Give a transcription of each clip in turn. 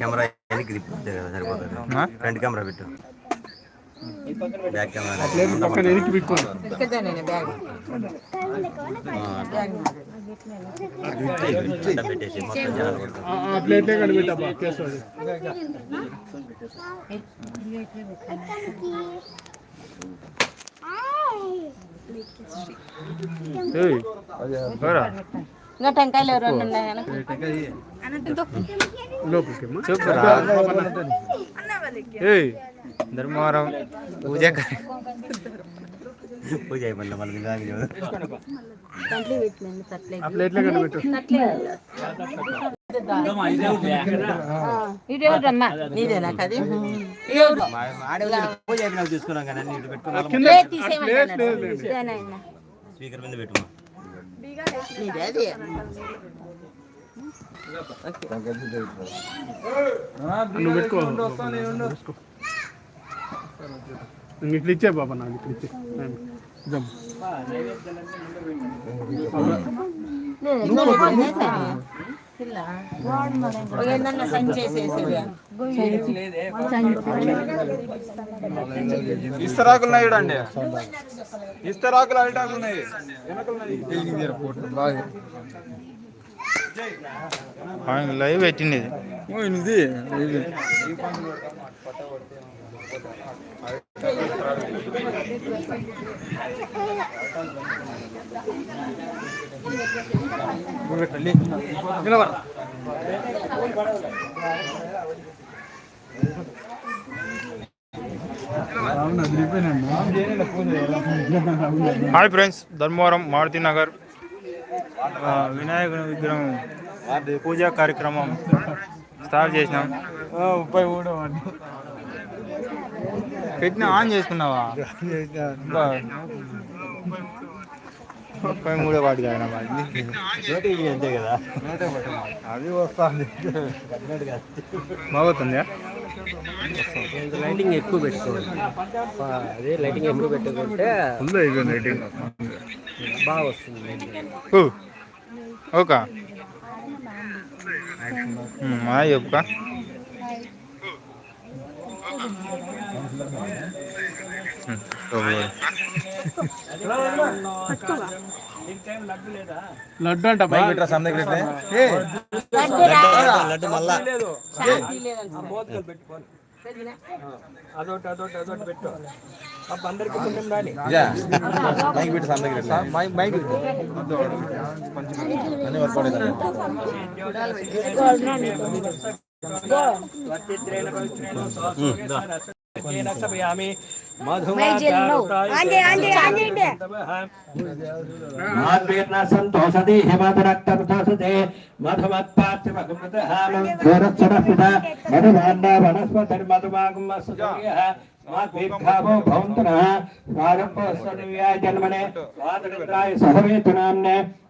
Camera సరిపోతుంది. Front camera పెట్టు. Back camera పక్కన ప్లేట్లే కనిపెట్టబ్బా కేసు ఏయ్ పోరా ఇంకా టెంకాయలు ఎవరైనా ఉన్నాయా ధర్మవరం పూజ పూజ అయిపోయింది కది పూజ అయిపోయినా తీసుకున్నాం కానీ స్పీకర్ మీద పెట్టు. నీదే అది నువ్వు పెట్టుకో ఇట్లా ఇచ్చే బాబా నాకు ఇట్లా ఇచ్చే జమ్. ఏందన్నా సంచేసేసేది ఇస్తరాకులు ఉన్నాయి చూడండి ఇస్తరాకులు అరిటాకులు ఉన్నాయి లైవ్ పెట్టింది. ఇది హాయ్ ఫ్రెండ్స్ ధర్మవరం మారుతి నగర్. వినాయకుని విగ్రహం పూజా కార్యక్రమం స్టార్ట్ చేసినాం. ముప్పై మూడు పెట్టిన ఆన్ చేసుకున్నావా. ముప్పై మూడో వాటి కాదు అంతే కదా. అది వస్తుంది. బాగుతుందా లైటింగ్ ఎక్కువ పెట్టుకోవాలి. అదే లైటింగ్ ఎక్కువ పెట్టుకుంటే ఫుల్ అయిపోయింది రేటింగ్ బాగా వస్తుంది లైటింగ్. ఓకే. హాయ్ చెప్పుకా. లడ్డు అంట. లడ్డు మళ్ళా మైక్ పెట్టి సందకి మైక్ మైక్ అన్ని వర్క్ సంతోషది హిమధరక్తోషతే మధుమత్పార్శ్వమృతః గోరక్షరపిత మధుమాండ వనస్పతిర్మధుమాగమస్సూర్యః స్వాద్వీర్ఘావో భవంతునః స్వాగంపస్వదివ్యాయ జన్మనే స్వాదమిత్రాయ సహవేతునామ్నే స్వాధర్మిత్రాయ వరుణాయ వాయువే బృహస్పతే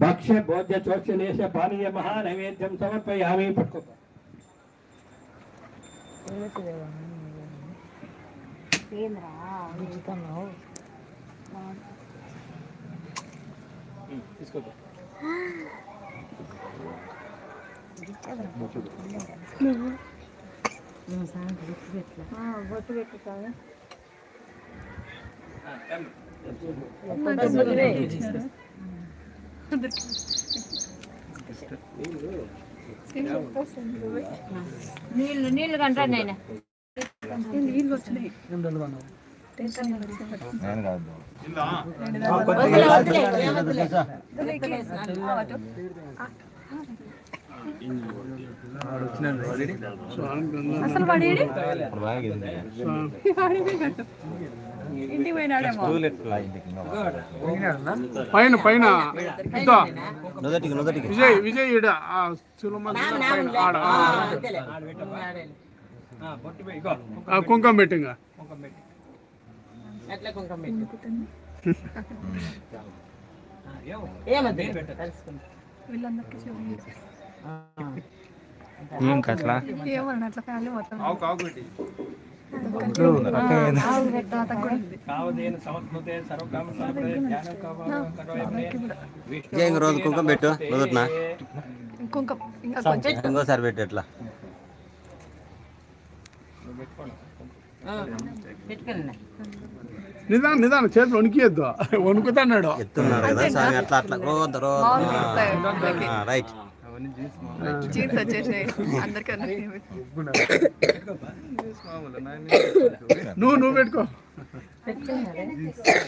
భక్ష్య భోజ్య చోక్షనేశ పానీయ మహా నైవేద్యం సమర్పయామి పట్టుకో నీళ్ళు నీళ్ళు కంటాడు నాయన వదిలే వదిలే ఏం వదిలే పైన పైన ఇద్దా నుదటికి నుదటికి విజయ్ విజయ్ ఈడ. ఆ సులమ పైన. ఆడ ఆ, ఆ. కుంకం పెట్టింగా ఏం కట్లా ఏమన్నా అట్లా ఫ్యామిలీ మొత్తం. ఇంక రోజు కుంకుమ పెట్టు కొంచెం. ఇంకోసారి పెట్టు ఎట్లా? పెట్టుకున్నా నిదానం నిదానం చేతులు వణికియద్దు. వణుకుతున్నాడు. ఎత్తున్నారు కదా స్వామి అట్లా అట్లా. రోజు. రైట్. జీన్స్ వచ్చేసి అందరికన్నా నువ్వు నువ్వు పెట్టుకో.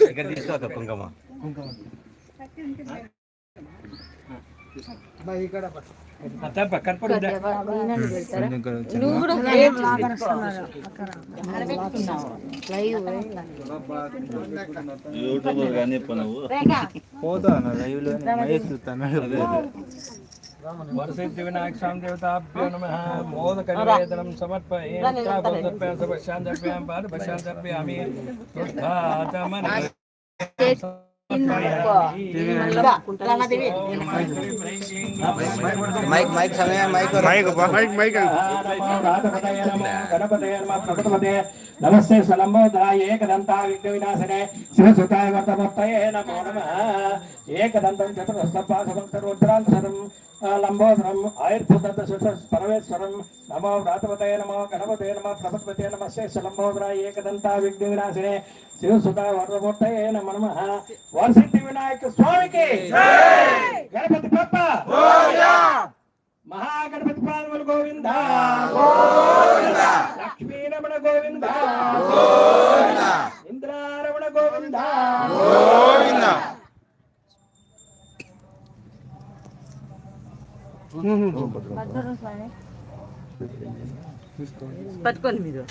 ఇక్కడ తీసుకోక కుంకుమ? నువ్వు కూడా వరసిద్ధి వినాయక స్వామి దేవతాభ్యో నమ మోదక నివేదనం సమర్పయామి సర్వశాంతర్పయాం పాద పశ్చాంతర్పయామి రమాదేవి మైక్ మైక్ సమయం మైక్ మైక్ మైక్ నమస్తే సలంబోదరాయ ఏకదంతా విఘ్న వినాశనే శివసుతాయ వర్తమత్తయే నమో నమ ఏకదంతం చతురస్తపాసమంతరుద్రాంతరం లంబోదరం ఆయుర్భుత పరమేశ్వరం నమో వ్రాతపతయ నమో గణపతే నమ ప్రభపతే నమస్తే సలంబోదరాయ ఏకదంతా విఘ్న వినాశనే శివసుతాయ వర్తమత్తయే నమో నమ వరసిద్ధి వినాయక స్వామికి గణపతి పప్ప మహాగణపతి పాదములు గోవింద. లక్ష్మీ రమణ గోవింద. ఇంద్రారమణ గోవింద. పట్టుకోండి మీరు.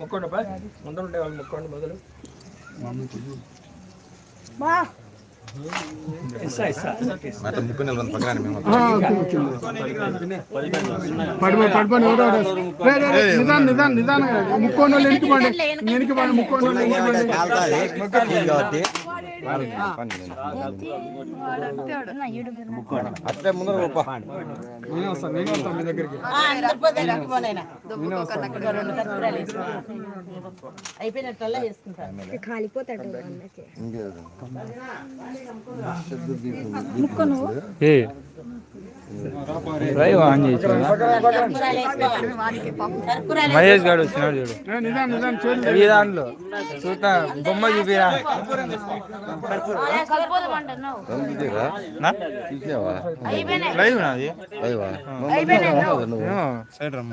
ముక్కోండి పా ముందర ఉండే వాళ్ళు ముక్కోండి మొదలు. నిదానం నిదానం నిదానం. ముక్కోని వాళ్ళు వెనక్కి పండి వెనక్కి పండి ముక్కోని వాళ్ళు అట్లే ముందర గొప్ప. రెండు కర్పూరాలు వేసుకో. అయిపోయినట్లల్లా వేసుకుంటారు కాలిపోతాడు వానికి పాపం కర్పూరాలు మహేష్ గారు వచ్చినాడు చూడు. ఈ దాంట్లో చూస్తా బొమ్మ చూపిరా. లైవ్ నాది సైడ్ రమ్మ.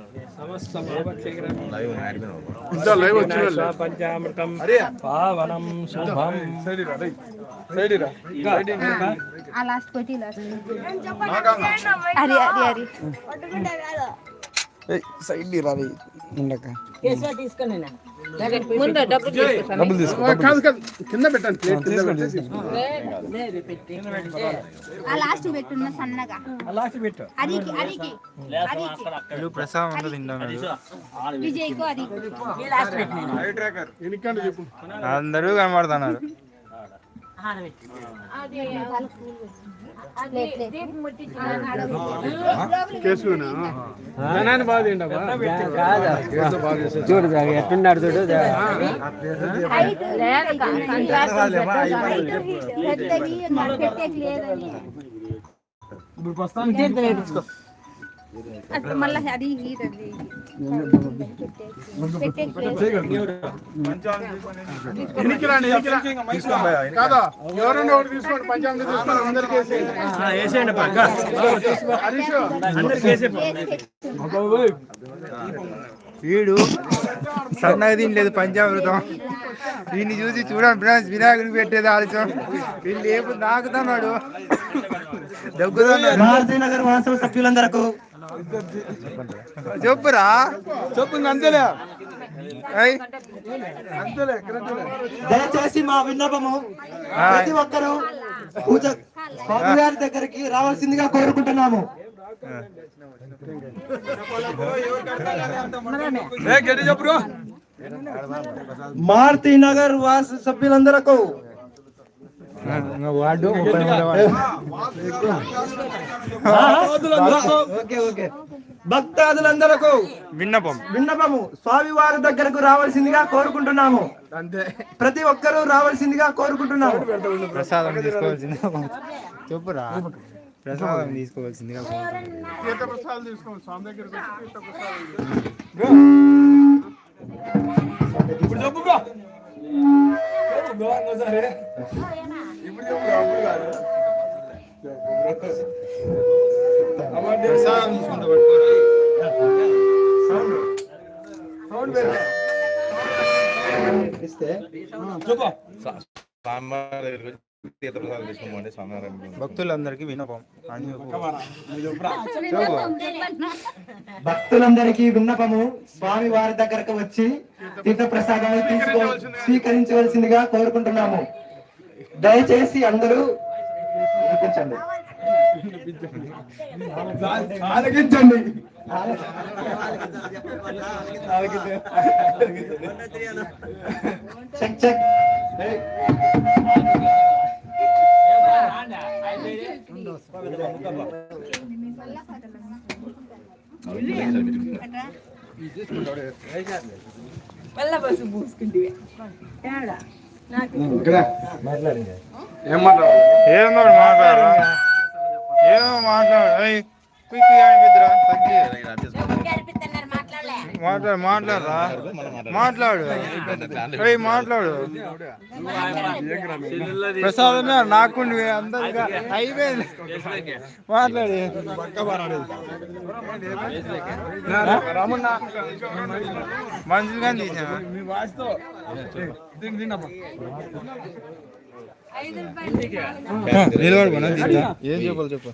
పంచామృతం పావనం శుభం సైడ్ రాది ఉండక తీసుకొని డబ్బులు తీసుకో. కాదు కాదు. కింద పెట్టండి ప్లేట్ కింద పెట్టేసి లేదు, పెట్టి ఆ లాస్ట్ పెట్టున్న సన్నగా. లాస్ట్ పెట్టు. ప్రసాదం అది. ఈ లాస్ట్ చెప్పు. అందరూ కనబడుతున్నారు. చూడు ఎట్టున్నాడు చూడు పెద్దవి పెట్టేకి అట్లా మళ్ళీ అది ఎనికి రండి. కాదా ఎవరైనా ఒకటి తీసుకోండి పంచాంగం తీసుకోండి అందరికి వేసేయండి. హరీష్ వీడు సన్నగా తినలేదు పంచామృతం వీడిని చూసి చూడండి ఫ్రెండ్స్ వినాయకుడికి పెట్టేది ఆలస్యం వీళ్ళు ఏపు నాకుతున్నాడు దగ్గుతున్నాడు వాస్తవ సభ్యులందరకు చెప్పురా. చెప్పు అంతేలే. దయచేసి మా విన్నపము ప్రతి ఒక్కరూ పూజ స్వామి గారి దగ్గరికి రావాల్సిందిగా కోరుకుంటున్నాము. చెప్పురు. మారుతి నగర్ వాసు సభ్యులందరకు వాడు ముప్పై మూడో వాడు. Okay okay. భక్తాదులందరకు విన్నపం. విన్నపము. స్వామి వారి దగ్గరకు రావాల్సిందిగా కోరుకుంటున్నాము. అంతే. ప్రతి ఒక్కరూ రావాల్సిందిగా కోరుకుంటున్నాము. ప్రసాదం తీసుకోవాల్సిందిగా చెప్పురా. ప్రసాదం తీసుకోవాల్సిందిగా తీర్థ ప్రసాదాలు తీసుకోండి స్వామి దగ్గరికి వచ్చి తీర్థ ప్రసాదాలు ఇప్పుడు చెప్పు భక్తులందరికీ విన్నపం. భక్తులందరికీ విన్నపము. స్వామి వారి దగ్గరకు వచ్చి తీర్థప్రసాదాన్ని ప్రసాదాలు తీసుకో స్వీకరించవలసిందిగా కోరుకుంటున్నాము. దయచేసి అందరూ వినిపించండి. ఆలకించండి. Check check. మళ్ళా బస్సు పూసుకుంటే ఏం మాట్లాడాలి? ఏమో మాట్లాడరా ఏమో మాట్లాడు ఏయ్, క్విక్గా అనిపిద్దురా తగ్గి మాట్లాడు మాట్లాడరా? మాట్లాడు. మాట్లాడు. ప్రసాదమే నాకు అందరిగా అయిపోయింది. మాట్లాడు. రమణ మంచిగా తీసా నిలబడు మన ఏం చెప్పాలి చెప్పు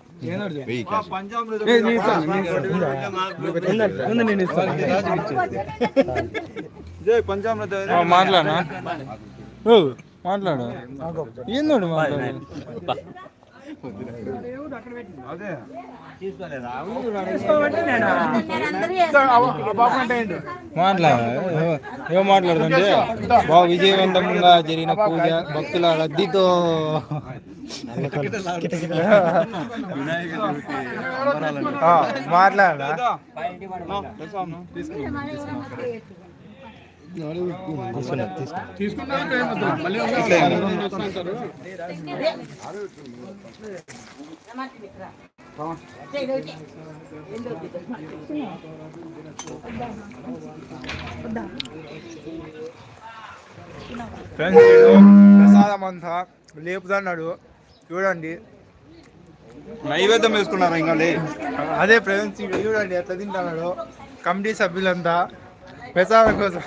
ఆ, మాట్లాడనా ఓ, మాట్లాడు. ఏందోడు మాట్లాడు? బాబు అంటే ఏంటి మాట్లాడ ఏం మాట్లాడుతుంటే బాగా విజయవంతంగా జరిగిన పూజ భక్తుల రద్దీతో. ఆ, ప్రసాదం అంతా లేపుతున్నాడు చూడండి. నైవేద్యం వేసుకున్నారు ఇంకా అదే ఫ్రెండ్స్ చూడండి ఎట్లా తింటున్నాడు. కమిటీ సభ్యులంతా ప్రసాదం కోసం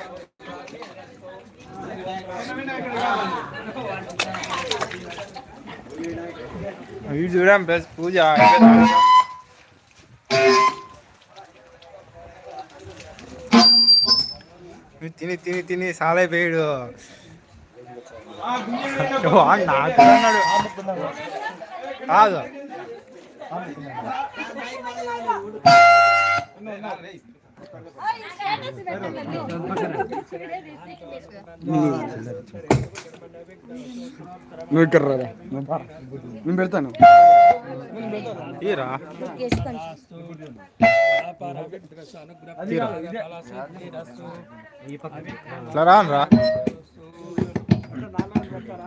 వీడు చూడండి ప్లస్ పూజ వీడు తిని తిని తిని సాలైపోయాడు వాడు నాకు అన్నాడు కాదు నువ్వు ఇక్కడ రా. నేను పెడతాను. తీరా? ఇట్లా రానురా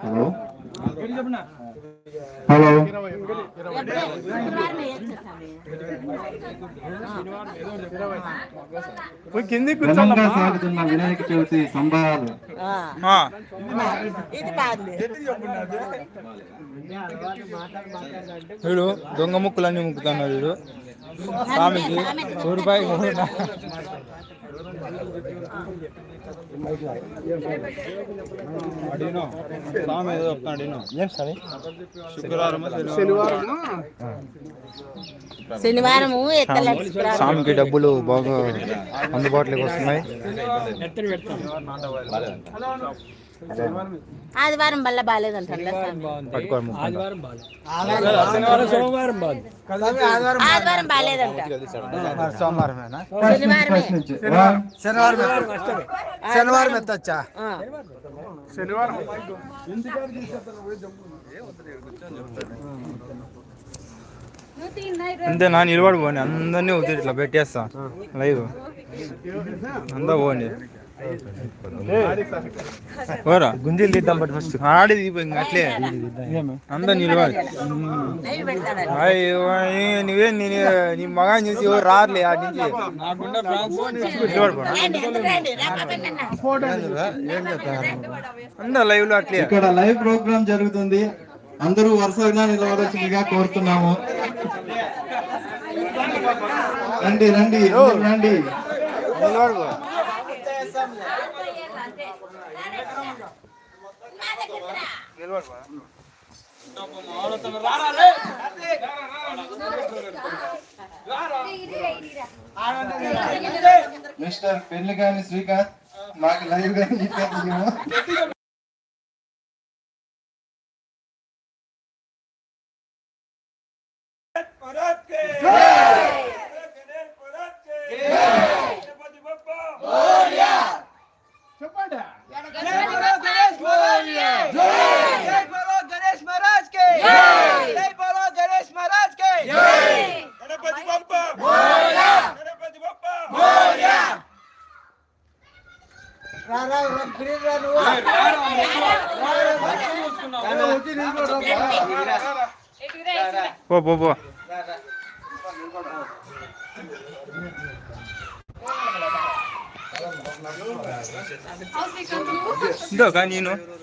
హలో? హలో. ఘనంగా సాగుతున్న వినాయక చవితి సంబరాలు. వీడు దొంగ ముక్కులన్నీ ముక్కుతున్నాడు వీడు. స్వామికి రూపాయి అడిగినో స్వామి ఏదో చెప్తాను అడిగినో ఏం సరే శుక్రవారం శనివారం శనివారము స్వామికి డబ్బులు బాగా అందుబాటులోకి వస్తున్నాయి. ఆదివారం వల్ల. ఆదివారం బాగాలేదంట నుంచి. శనివారం. శనివారం ఎత్తచ్చా? ఆ. శనివారం. అంతే నా నిలబడి పోండి అందరినీ ఇట్లా పెట్టేస్తా. లైవ్ అంతా పోండి ఓరా గుంజీలు తీద్దాం పట్టు ఫస్ట్ ఆడి అట్లే అందరు నిలబడి లైవ్ పెడతాడు అయ్యో, ఏ, నువ్వే నీ నీ మగాన్ని చూసి ఎవరు రారులే ఆడి నుంచి. అందరూ లైవ్లో అట్లే. ఇక్కడ లైవ్ ప్రోగ్రామ్ జరుగుతుంది. అందరూ వరుసగా నిలబడాల్సిందిగా కోరుతున్నాము. రండి రండి రండి నిలబడిపో మిస్టర్ మిస్టర్ పెళ్ళిగాని శ్రీకాంత్ మాకు లైవ్. గా పో పో పో ఇందో కానీ నేను కాదు ఇడిచిరండి ఇడిచిరండి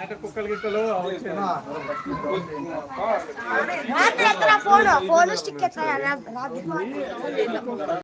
అంటే కుక్కలు ఎక్కడ? ఫోన్ ఫోన్ స్టిక్ ఎక్కడ?